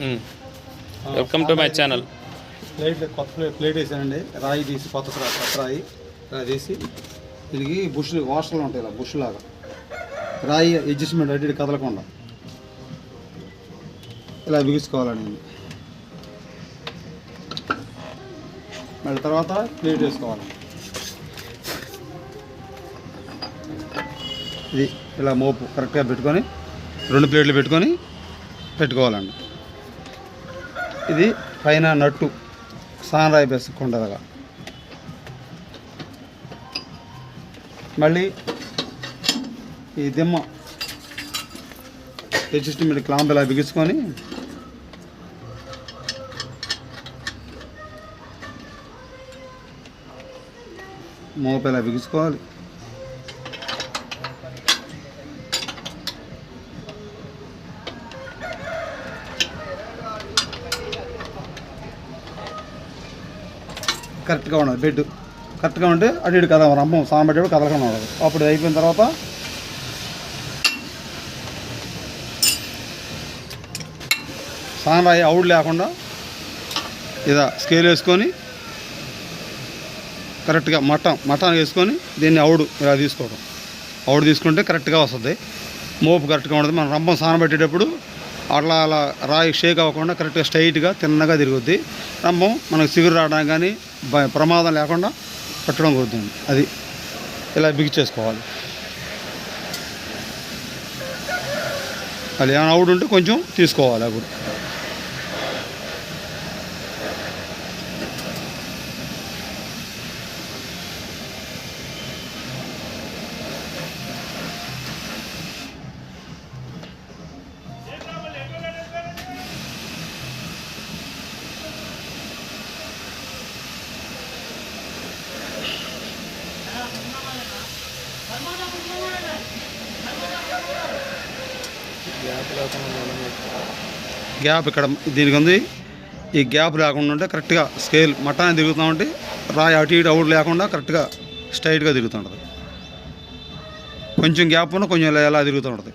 Welcome to my channel plate కొత్త plate plate వేసానండి. రాయి తీసి కొత్త కొత్త రాయి. రాయి తీసి దీనికి బుష్ వాషర్లు ఉంటాయి ఇలా బుష్ లాగా. రాయి అడ్జస్ట్మెంట్ అడ్డు కదలకుండా. ఇలా బిగుసుకోవాలండి మళ్ళీ తర్వాత ప్లేట్ వేసుకోవాలి. ఇది ఇలా మోపు కరెక్ట్గా పెట్టుకొని రెండు ప్లేట్లు పెట్టుకొని పెట్టుకోవాలండి. ఇది పైన నట్టు సానరాయి బెసకుండదగా మళ్ళీ ఈ దిమ్మ అడ్జస్ట్మెంట్ క్లాంప్ ఇలా బిగించుకొని మోపు ఇలా బిగించుకోవాలి కరెక్ట్గా ఉండదు. బెడ్ కరెక్ట్గా ఉంటే అటు ఇటు కదల రంపం సాన పెట్టేప్పుడు కదలకుండా ఉండదు. అప్పుడు అయిపోయిన తర్వాత సానరాయి అవుడు లేకుండా ఇదా స్కేల్ వేసుకొని కరెక్ట్గా మటన్ మటన్ వేసుకొని దీన్ని అవుడు ఇలా తీసుకోవడం. అవుడు తీసుకుంటే కరెక్ట్గా వస్తుంది. మోపు కరెక్ట్గా ఉంటుంది మనం రంపం సాన పెట్టేటప్పుడు అట్లా అలా రాయి షేక్ అవ్వకుండా కరెక్ట్గా స్ట్రైట్గా తిన్నగా తిరుగుద్ది. రమ్మం మనకు సిగురు రావడానికి కానీ ప్రమాదం లేకుండా పెట్టడం కుదురుతుంది. అది ఇలా బిగించేసుకోవాలి అది ఏమైనా అవుడు ఉంటే కొంచెం తీసుకోవాలి అప్పుడు. గ్యాప్ ఇక్కడ దీనికి ఉంది ఈ గ్యాప్ లేకుండా ఉంటే కరెక్ట్గా స్కేల్ మటాన్ని తిరుగుతూ ఉంటే రాయి అటు ఇటు అవుట్ లేకుండా కరెక్ట్గా స్ట్రైట్గా తిరుగుతూ ఉంటుంది. కొంచెం గ్యాప్ ఉన్న కొంచెం ఎలా తిరుగుతూ ఉంటుంది.